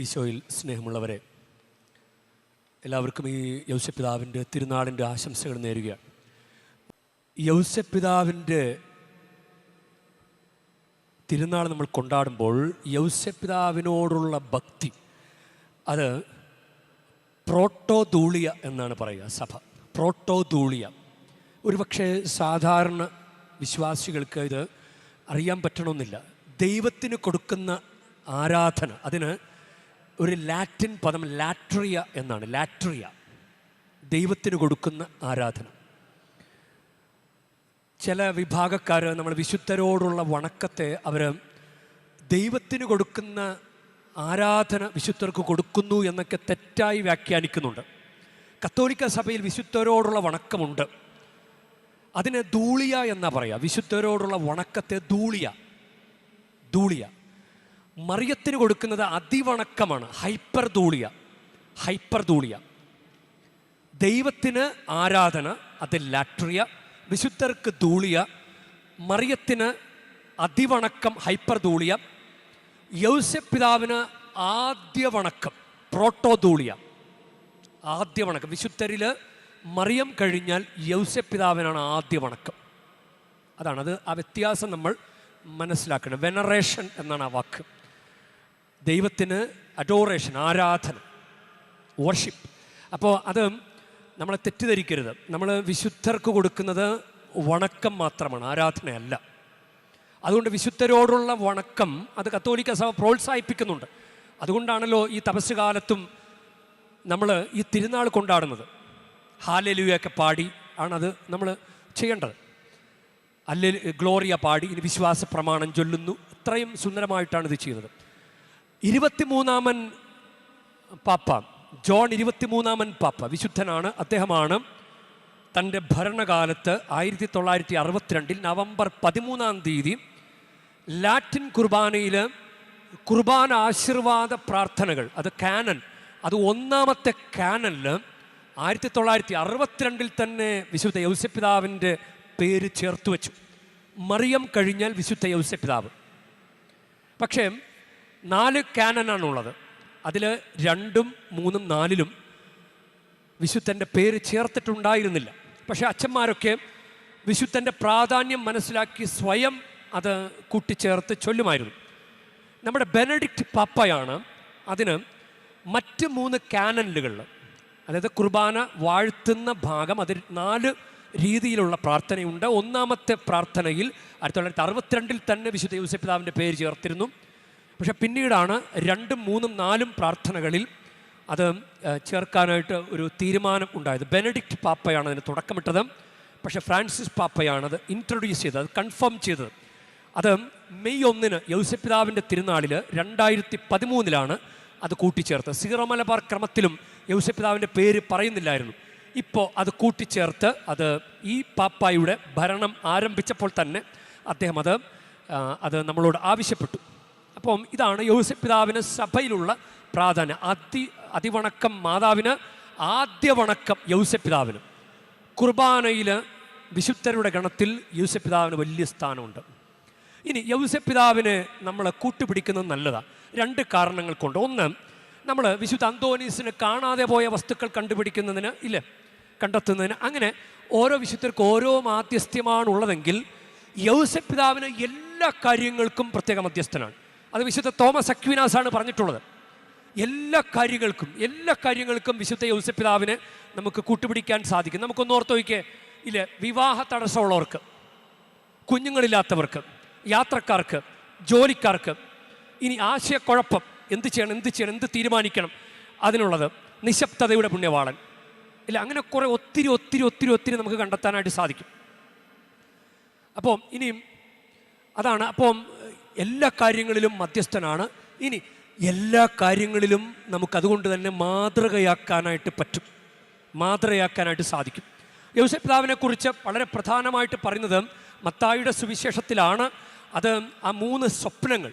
ഈശോയിൽ സ്നേഹമുള്ളവരെ എല്ലാവർക്കും ഈ യൗസപിതാവിന്റെ തിരുനാളിന്റെ ആശംസകൾ നേരുകയാണ് യൗസപിതാവിന്റെ തിരുനാൾ നമ്മൾ കൊണ്ടാടുമ്പോൾ യൗസപിതാവിനോടുള്ള ഭക്തി അത് പ്രോട്ടോധൂളിയ എന്നാണ് പറയുക സഭ. പ്രോട്ടോധൂളിയ. ഒരുപക്ഷെ സാധാരണ വിശ്വാസികൾക്ക് ഇത് അറിയാൻ പറ്റണമെന്നില്ല. ദൈവത്തിന് കൊടുക്കുന്ന ആരാധന അതിന് ഒരു ലാറ്റിൻ പദം ലാട്രിയ എന്നാണ് ലാട്രിയ. ദൈവത്തിന് കൊടുക്കുന്ന ആരാധന. ചില വിഭാഗക്കാർ നമ്മൾ വിശുദ്ധരോടുള്ള വണക്കത്തെ അവർ ദൈവത്തിന് കൊടുക്കുന്ന ആരാധന വിശുദ്ധർക്ക് കൊടുക്കുന്നു എന്നൊക്കെ തെറ്റായി വ്യാഖ്യാനിക്കുന്നുണ്ട്. കത്തോലിക്ക സഭയിൽ വിശുദ്ധരോടുള്ള വണക്കമുണ്ട്. അതിനെ ധൂളിയ എന്നാ പറയുക വിശുദ്ധരോടുള്ള വണക്കത്തെ ധൂളിയ. ധൂളിയ. മറിയത്തിന് കൊടുക്കുന്നത് അതിവണക്കമാണ്. ഹൈപ്പർ ധൂളിയ ഹൈപ്പർ ധൂളിയ ദൈവത്തിന് ആരാധന അത് ലാട്രിയ. വിശുദ്ധർക്ക് ധൂളിയ മറിയത്തിന് അതിവണക്കം ഹൈപ്പർ ധൂളിയ യൗസപിതാവിന് ആദ്യ വണക്കം പ്രോട്ടോ ധൂളിയ ആദ്യ വണക്കം വിശുദ്ധരിൽ മറിയം കഴിഞ്ഞാൽ യൗസപിതാവിനാണ് ആദ്യ വണക്കം അതാണ് അത് ആ വ്യത്യാസം നമ്മൾ മനസ്സിലാക്കണം വെനറേഷൻ എന്നാണ് ആ വാക്ക്. ദൈവത്തിന് അഡോറേഷൻ ആരാധന വർഷിപ്പ് അപ്പോൾ അത് നമ്മളെ തെറ്റിദ്ധരിക്കരുത്. നമ്മൾ വിശുദ്ധർക്ക് കൊടുക്കുന്നത് വണക്കം മാത്രമാണ് ആരാധനയല്ല. അതുകൊണ്ട് വിശുദ്ധരോടുള്ള വണക്കം അത് കത്തോലിക്ക സഭ പ്രോത്സാഹിപ്പിക്കുന്നുണ്ട്. അതുകൊണ്ടാണല്ലോ ഈ തപസ് കാലത്തും നമ്മൾ ഈ തിരുനാൾ കൊണ്ടാടുന്നത്. ഹാലലുയൊക്കെ പാടി ആണത് നമ്മൾ ചെയ്യേണ്ടത്. അല്ലെ ഗ്ലോറിയ പാടി. ഇനി വിശ്വാസ പ്രമാണം ചൊല്ലുന്നു. ഇത്രയും സുന്ദരമായിട്ടാണ് ഇത് ചെയ്യുന്നത് ഇരുപത്തിമൂന്നാമൻ പാപ്പ. ജോൺ ഇരുപത്തിമൂന്നാമൻ പാപ്പ. വിശുദ്ധനാണ്. അദ്ദേഹമാണ് തന്റെ ഭരണകാലത്ത് ആയിരത്തി തൊള്ളായിരത്തി അറുപത്തിരണ്ടിൽ നവംബർ പതിമൂന്നാം തീയതി ലാറ്റിൻ കുർബാനയിൽ കുർബാന ആശീർവാദ പ്രാർത്ഥനകൾ. അത് കാനൻ. അത് ഒന്നാമത്തെ കാനനിൽ ആയിരത്തി തൊള്ളായിരത്തി അറുപത്തിരണ്ടിൽ തന്നെ വിശുദ്ധ യൗസപിതാവിന്റെ പേര് ചേർത്ത് വെച്ചു മറിയം കഴിഞ്ഞാൽ വിശുദ്ധ യൗസപിതാവ് പക്ഷേ നാല് ക്യാനനാണുള്ളത് അതിൽ രണ്ടും മൂന്നും നാലിലും വിശുദ്ധന്റെ പേര് ചേർത്തിട്ടുണ്ടായിരുന്നില്ല. പക്ഷേ അച്ഛന്മാരൊക്കെ വിശുദ്ധന്റെ പ്രാധാന്യം മനസ്സിലാക്കി സ്വയം അത് കൂട്ടിച്ചേർത്ത് ചൊല്ലുമായിരുന്നു. നമ്മുടെ ബെനഡിക്റ്റ് പാപ്പയാണ് അതിന് മറ്റ് മൂന്ന് കാനലുകളിൽ അതായത് കുർബാന വാഴ്ത്തുന്ന ഭാഗം അതിൽ നാല് രീതിയിലുള്ള പ്രാർത്ഥനയുണ്ട്. ഒന്നാമത്തെ പ്രാർത്ഥനയിൽ ആയിരത്തി തൊള്ളായിരത്തി അറുപത്തിരണ്ടിൽ തന്നെ വിശുദ്ധ യൂസഫ് പിതാവിന്റെ പേര് ചേർത്തിരുന്നു. പക്ഷെ പിന്നീടാണ് രണ്ടും മൂന്നും നാലും പ്രാർത്ഥനകളിൽ അത് ചേർക്കാനായിട്ട് ഒരു തീരുമാനം ഉണ്ടായത്. ബെനഡിക്റ്റ് പാപ്പയാണ് അതിന് തുടക്കമിട്ടത്. പക്ഷേ ഫ്രാൻസിസ് പാപ്പയാണ് അത് ഇൻട്രൊഡ്യൂസ് ചെയ്തത് അത് കൺഫേം ചെയ്തത്. അത് മെയ് ഒന്നിന് യൗസപിതാവിന്റെ തിരുനാളിൽ രണ്ടായിരത്തി പതിമൂന്നിലാണ് അത് കൂട്ടിച്ചേർത്ത് സീറോ മലബാർ ക്രമത്തിലും യൗസപിതാവിന്റെ പേര് പറയുന്നില്ലായിരുന്നു. ഇപ്പോൾ അത് കൂട്ടിച്ചേർത്ത് അത് ഈ പാപ്പായുടെ ഭരണം ആരംഭിച്ചപ്പോൾ തന്നെ അദ്ദേഹം അത് അത് നമ്മളോട് ആവശ്യപ്പെട്ടു. അപ്പം ഇതാണ് യൗസപിതാവിന് സഭയിലുള്ള പ്രാധാന്യം. അതി അതിവണക്കം മാതാവിന് ആദ്യ വണക്കം യൗസപിതാവിന് കുർബാനയിൽ വിശുദ്ധരുടെ ഗണത്തിൽ യൗസപിതാവിന് വലിയ സ്ഥാനമുണ്ട്. ഇനി യൗസപിതാവിനെ നമ്മൾ കൂട്ടുപിടിക്കുന്നത് നല്ലതാണ് രണ്ട് കാരണങ്ങൾ കൊണ്ട്. ഒന്ന് നമ്മൾ വിശുദ്ധ അന്തോനീസിന് കാണാതെ പോയ വസ്തുക്കൾ കണ്ടുപിടിക്കുന്നതിന് ഇല്ല കണ്ടെത്തുന്നതിന് അങ്ങനെ ഓരോ വിശുദ്ധർക്ക് ഓരോ മാധ്യസ്ഥ്യമാണുള്ളതെങ്കിൽ യൗസപിതാവിന് എല്ലാ കാര്യങ്ങൾക്കും പ്രത്യേക മധ്യസ്ഥനാണ്. അത് വിശുദ്ധ തോമസ് അക്വിനാസ് ആണ് പറഞ്ഞിട്ടുള്ളത്. എല്ലാ കാര്യങ്ങൾക്കും എല്ലാ കാര്യങ്ങൾക്കും വിശുദ്ധ യൗസപിതാവിനെ നമുക്ക് കൂട്ടുപിടിക്കാൻ സാധിക്കും. നമുക്കൊന്ന് ഓർത്ത് നോക്കിയേ ഇല്ല വിവാഹ തടസ്സമുള്ളവർക്ക് കുഞ്ഞുങ്ങളില്ലാത്തവർക്ക് യാത്രക്കാർക്ക് ജോലിക്കാർക്ക് ഇനി ആശയക്കുഴപ്പം എന്ത് ചെയ്യണം എന്ത് ചെയ്യണം എന്ത് തീരുമാനിക്കണം അതിനുള്ളത് നിശബ്ദതയുടെ പുണ്യവാളൻ. ഇല്ല അങ്ങനെ കുറേ ഒത്തിരി ഒത്തിരി ഒത്തിരി ഒത്തിരി നമുക്ക് കണ്ടെത്താനായിട്ട് സാധിക്കും. അപ്പോൾ ഇനിയും അതാണ് അപ്പം എല്ലാ കാര്യങ്ങളിലും മധ്യസ്ഥനാണ്. ഇനി എല്ലാ കാര്യങ്ങളിലും നമുക്കതുകൊണ്ട് തന്നെ മാതൃകയാക്കാനായിട്ട് പറ്റും. മാതൃകയാക്കാനായിട്ട് സാധിക്കും. യൗസപിതാവിനെ കുറിച്ച് വളരെ പ്രധാനമായിട്ട് പറയുന്നത് മത്തായിയുടെ സുവിശേഷത്തിലാണ്. അത് ആ മൂന്ന് സ്വപ്നങ്ങൾ.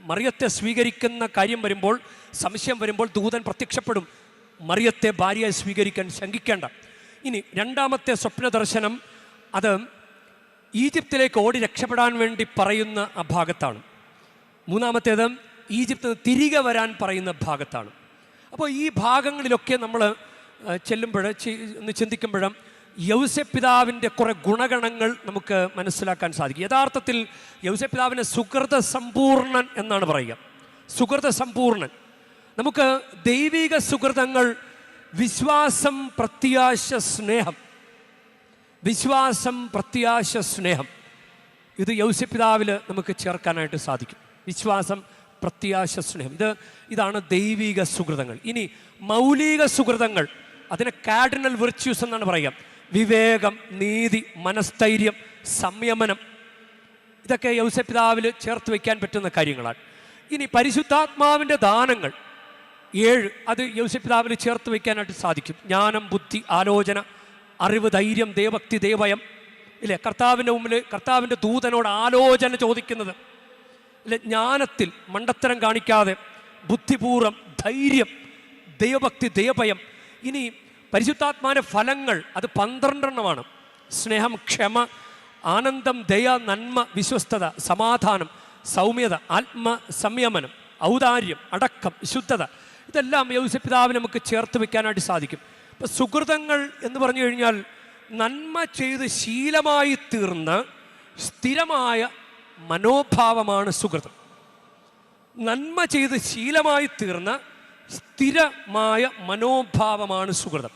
മറിയത്തെ സ്വീകരിക്കുന്ന കാര്യം വരുമ്പോൾ സംശയം വരുമ്പോൾ ദൂതൻ പ്രത്യക്ഷപ്പെടും. മറിയത്തെ ഭാര്യയെ സ്വീകരിക്കാൻ ശങ്കിക്കേണ്ട. ഇനി രണ്ടാമത്തെ സ്വപ്ന ദർശനം അത് ഈജിപ്തിലേക്ക് ഓടി രക്ഷപ്പെടാൻ വേണ്ടി പറയുന്ന ആ ഭാഗത്താണ്. മൂന്നാമത്തേത് ഈജിപ്തിൽ തിരികെ വരാൻ പറയുന്ന ഭാഗത്താണ്. അപ്പോൾ ഈ ഭാഗങ്ങളിലൊക്കെ നമ്മൾ ചെല്ലുമ്പോൾ ഒന്ന് ചിന്തിക്കുമ്പോഴും യൗസപിതാവിന്റെ കുറേ ഗുണഗണങ്ങൾ നമുക്ക് മനസ്സിലാക്കാൻ സാധിക്കും. യഥാർത്ഥത്തിൽ യൗസപിതാവിനെ സുഹൃത സമ്പൂർണൻ എന്നാണ് പറയുക. സുഹൃത സമ്പൂർണൻ. നമുക്ക് ദൈവിക സുഹൃതങ്ങൾ വിശ്വാസം പ്രത്യാശ സ്നേഹം വിശ്വാസം പ്രത്യാശ സ്നേഹം. ഇത് യൗസ്യപിതാവിൽ നമുക്ക് ചേർക്കാനായിട്ട് സാധിക്കും. വിശ്വാസം പ്രത്യാശ സ്നേഹം. ഇത് ഇതാണ് ദൈവിക സുഹൃതങ്ങൾ. ഇനി മൗലിക സുഹൃതങ്ങൾ അതിനെ കാർഡിനൽ വിർച്യൂസ് എന്നാണ് പറയുക. വിവേകം നീതി മനസ്ഥൈര്യം സംയമനം. ഇതൊക്കെ യൗസപിതാവിൽ ചേർത്ത് വയ്ക്കാൻ പറ്റുന്ന കാര്യങ്ങളാണ്. ഇനി പരിശുദ്ധാത്മാവിന്റെ ദാനങ്ങൾ. ഏഴ് അത് യൗസപിതാവിൽ ചേർത്ത് വയ്ക്കാനായിട്ട് സാധിക്കും. ജ്ഞാനം ബുദ്ധി ആലോചന അറിവ് ധൈര്യം ദേവക്തി ദേവയം ഇല്ലേ? കർത്താവിന്റെ മുമ്പിൽ കർത്താവിന്റെ ദൂതനോട് ആലോചന ചോദിക്കുന്നത്. ഇല്ലേ? ജ്ഞാനത്തിൽ മണ്ടത്തരം കാണിക്കാതെ ബുദ്ധിപൂർവം ധൈര്യം ദൈവഭക്തി ദൈവഭയം. ഇനി പരിശുദ്ധാത്മാവിന്റെ ഫലങ്ങൾ അത് പന്ത്രണ്ടെണ്ണമാണ്. സ്നേഹം ക്ഷമ ആനന്ദം ദയ നന്മ വിശ്വസ്തത സമാധാനം സൗമ്യത ആത്മ സംയമനം ഔദാര്യം അടക്കം ശുദ്ധത ഇതെല്ലാം യൗസപിതാവിനെ നമുക്ക് ചേർത്ത് വെക്കാനായിട്ട് സാധിക്കും. ഇപ്പം സുഹൃതങ്ങൾ എന്ന് പറഞ്ഞു കഴിഞ്ഞാൽ നന്മ ചെയ്ത് ശീലമായി തീർന്ന സ്ഥിരമായ മനോഭാവമാണ് സുഹൃതം. നന്മ ചെയ്ത് ശീലമായി തീർന്ന സ്ഥിരമായ മനോഭാവമാണ് സുഹൃതം.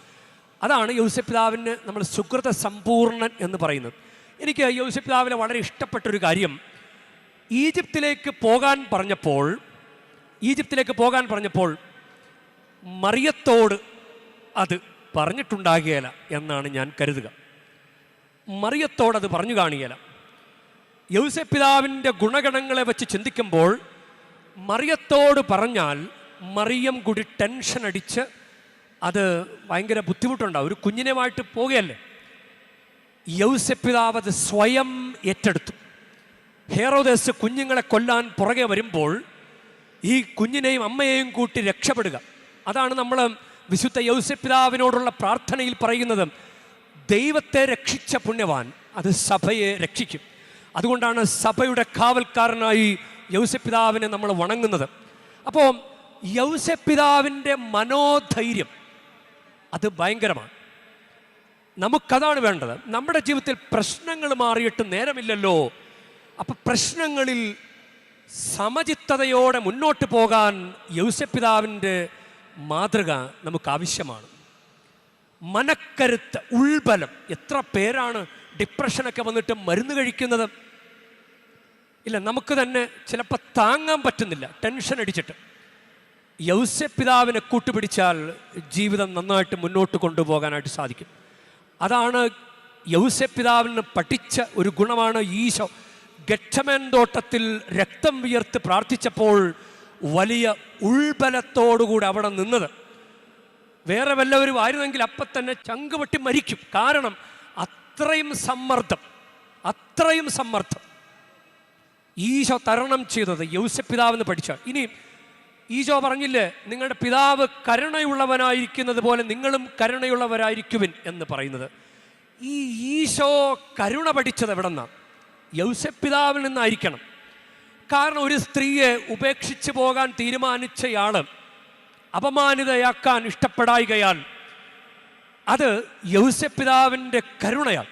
അതാണ് യൗസപിതാവിന് നമ്മൾ സുഹൃത സമ്പൂർണൻ എന്ന് പറയുന്നത്. എനിക്ക് യൗസപിതാവിനെ വളരെ ഇഷ്ടപ്പെട്ടൊരു കാര്യം. ഈജിപ്തിലേക്ക് പോകാൻ പറഞ്ഞപ്പോൾ ഈജിപ്തിലേക്ക് പോകാൻ പറഞ്ഞപ്പോൾ മറിയത്തോട് അത് പറഞ്ഞിട്ടുണ്ടാകുകയില്ല എന്നാണ് ഞാൻ കരുതുക. മറിയത്തോടത് പറഞ്ഞു കാണുകയില്ല. യൗസപിതാവിന്റെ ഗുണഗണങ്ങളെ വെച്ച് ചിന്തിക്കുമ്പോൾ മറിയത്തോട് പറഞ്ഞാൽ മറിയം കൂടി ടെൻഷൻ അടിച്ച് അത് ഭയങ്കര ബുദ്ധിമുട്ടുണ്ടാവും. ഒരു കുഞ്ഞിനുമായിട്ട് പോകുകയല്ലേ? യൗസപിതാവ് അത് സ്വയം ഏറ്റെടുത്തു. ഹേറോദേസ് കുഞ്ഞുങ്ങളെ കൊല്ലാൻ പുറകെ വരുമ്പോൾ ഈ കുഞ്ഞിനെയും അമ്മയെയും കൂട്ടി രക്ഷപ്പെടുക. അതാണ് നമ്മൾ വിശുദ്ധ യൗസപിതാവിനോടുള്ള പ്രാർത്ഥനയിൽ പറയുന്നത് ദൈവത്തെ രക്ഷിച്ച പുണ്യവാൻ അത് സഭയെ രക്ഷിക്കും. അതുകൊണ്ടാണ് സഭയുടെ കാവൽക്കാരനായി യൗസപിതാവിനെ നമ്മൾ വണങ്ങുന്നത്. അപ്പോൾ യൗസപിതാവിന്റെ മനോധൈര്യം അത് ഭയങ്കരമാണ്. നമുക്കതാണ് വേണ്ടത്. നമ്മുടെ ജീവിതത്തിൽ പ്രശ്നങ്ങൾ മാറിയിട്ട് നേരമില്ലല്ലോ. അപ്പം പ്രശ്നങ്ങളിൽ സമചിത്തതയോടെ മുന്നോട്ട് പോകാൻ യൗസപിതാവിന്റെ മാതൃക നമുക്ക് ആവശ്യമാണ് മനക്കരുത്ത് ഉൾബലം എത്ര പേരാണ് ഡിപ്രഷനൊക്കെ വന്നിട്ട് മരുന്ന് കഴിക്കുന്നത്? ഇല്ല നമുക്ക് തന്നെ ചിലപ്പോൾ താങ്ങാൻ പറ്റുന്നില്ല ടെൻഷൻ അടിച്ചിട്ട്. യൗസ്യപിതാവിനെ കൂട്ടുപിടിച്ചാൽ ജീവിതം നന്നായിട്ട് മുന്നോട്ട് കൊണ്ടുപോകാനായിട്ട് സാധിക്കും. അതാണ് യൗസ്യപിതാവിന് പഠിച്ച ഒരു ഗുണമാണ് ഈശോ. ഗക്ഷമൻ തോട്ടത്തിൽ രക്തം വിയർത്ത് പ്രാർത്ഥിച്ചപ്പോൾ വലിയ ഉൾബലത്തോടുകൂടി അവിടെ നിന്നത്. വേറെ വല്ലവരും ആയിരുന്നെങ്കിൽ അപ്പം തന്നെ ചങ്കുപൊട്ടി മരിക്കും. കാരണം അത്രയും സമ്മർദ്ദം അത്രയും സമ്മർദ്ദം. ഈശോ തരണം ചെയ്തത് യൗസപിതാവെന്ന് പഠിച്ച ഇനി ഈശോ പറഞ്ഞില്ലേ നിങ്ങളുടെ പിതാവ് കരുണയുള്ളവനായിരിക്കുന്നത് പോലെ നിങ്ങളും കരുണയുള്ളവരായിരിക്കുവിൻ എന്ന് പറയുന്നത്. ഈ ഈശോ കരുണ പഠിച്ചത് എവിടെ നിന്നാണ് നിന്നായിരിക്കണം. കാരണം ഒരു സ്ത്രീയെ ഉപേക്ഷിച്ചു പോകാൻ തീരുമാനിച്ചയാൾ അപമാനിതയാക്കാൻ ഇഷ്ടപ്പെടായികയാൽ അത് യൗസപിതാവിന്റെ കരുണയാണ്.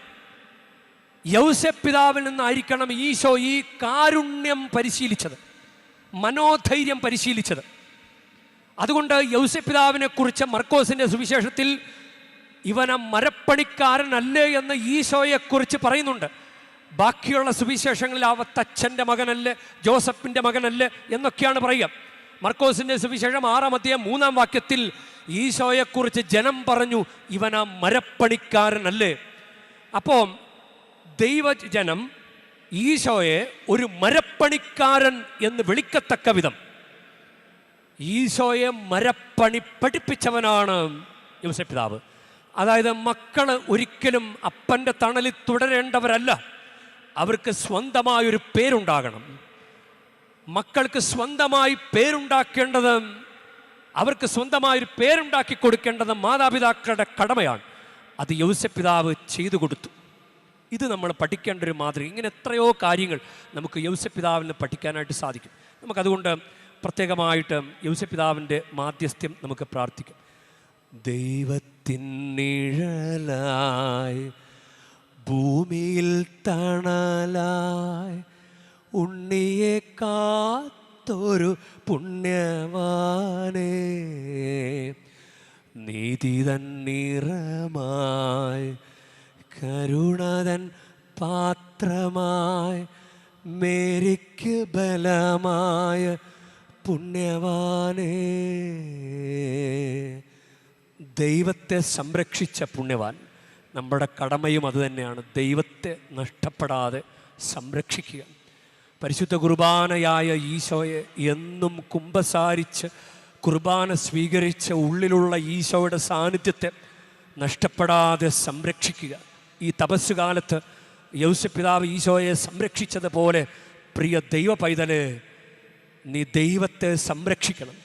യൗസപിതാവിൽ നിന്നായിരിക്കണം ഈശോ ഈ കാരുണ്യം പരിശീലിച്ചത് മനോധൈര്യം പരിശീലിച്ചത്. അതുകൊണ്ട് യൗസപിതാവിനെ കുറിച്ച് മർക്കോസിന്റെ സുവിശേഷത്തിൽ ഇവന മരപ്പണിക്കാരനല്ലേ എന്ന് ഈശോയെക്കുറിച്ച് പറയുന്നുണ്ട്. ബാക്കിയുള്ള സുവിശേഷങ്ങളിൽ അവത്തച്ഛന്റെ മകനല്ലേ ജോസഫിന്റെ മകനല്ലേ എന്നൊക്കെയാണ് പറയുക. മർക്കോസിന്റെ സുവിശേഷം ആറാം അധ്യായം മൂന്നാം വാക്യത്തിൽ ഈശോയെക്കുറിച്ച് ജനം പറഞ്ഞു ഇവനാ മരപ്പണിക്കാരനല്ലേ? അപ്പോൾ ദൈവജനം ഈശോയെ ഒരു മരപ്പണിക്കാരൻ എന്ന് വിളിക്കത്തക്ക വിധം. ഈശോയെ മരപ്പണി പഠിപ്പിച്ചവനാണ് യോസപിതാവ് അതായത് മക്കൾ ഒരിക്കലും അപ്പന്റെ തണലിൽ തുടരേണ്ടവരല്ല. അവർക്ക് സ്വന്തമായൊരു പേരുണ്ടാകണം. മക്കൾക്ക് സ്വന്തമായി പേരുണ്ടാക്കേണ്ടത് അവർക്ക് സ്വന്തമായൊരു പേരുണ്ടാക്കി കൊടുക്കേണ്ടത് മാതാപിതാക്കളുടെ കടമയാണ്. അത് യൗസപിതാവ് ചെയ്തു കൊടുത്തു. ഇത് നമ്മൾ പഠിക്കേണ്ട ഒരു മാതൃക. ഇങ്ങനെ എത്രയോ കാര്യങ്ങൾ നമുക്ക് യൗസപിതാവിൽ നിന്ന് പഠിക്കാനായിട്ട് സാധിക്കും. നമുക്കതുകൊണ്ട് പ്രത്യേകമായിട്ട് യൗസപിതാവിന്റെ മാധ്യസ്ഥ്യം നമുക്ക് പ്രാർത്ഥിക്കാം. ദൈവത്തിൻ നിഴലായി ഭൂമിയിൽ തണലായി ഉണ്ണിയെ കാത്തൊരു പുണ്യവാനേ. നീതി തന്നിറമായി കരുണതൻ പാത്രമായി മേരിക്ക് ബലമായ പുണ്യവാനേ. ദൈവത്തെ സംരക്ഷിച്ച പുണ്യവാൻ നമ്മുടെ കടമയും അതുതന്നെയാണ് ദൈവത്തെ നഷ്ടപ്പെടാതെ സംരക്ഷിക്കുക. പരിശുദ്ധ കുർബാനയായ ഈശോയെ എന്നും കുമ്പസാരിച്ച് കുർബാന സ്വീകരിച്ച ഉള്ളിലുള്ള ഈശോയുടെ സാന്നിധ്യത്തെ നഷ്ടപ്പെടാതെ സംരക്ഷിക്കുക. ഈ തപസ്സുകാലത്ത് യൗസപിതാവ് ഈശോയെ സംരക്ഷിച്ചതുപോലെ പ്രിയ ദൈവ പൈതലെ നീ ദൈവത്തെ സംരക്ഷിക്കണം.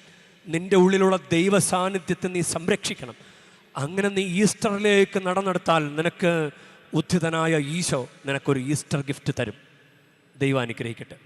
നിന്റെ ഉള്ളിലുള്ള ദൈവ സാന്നിധ്യത്തെ നീ സംരക്ഷിക്കണം. അങ്ങനെ നീ ഈസ്റ്ററിലേക്ക് നടന്നെടുത്താൽ നിനക്ക് ഉദ്ധിതനായ ഈശോ നിനക്കൊരു ഈസ്റ്റർ ഗിഫ്റ്റ് തരും. ദൈവം അനുഗ്രഹിക്കട്ടെ.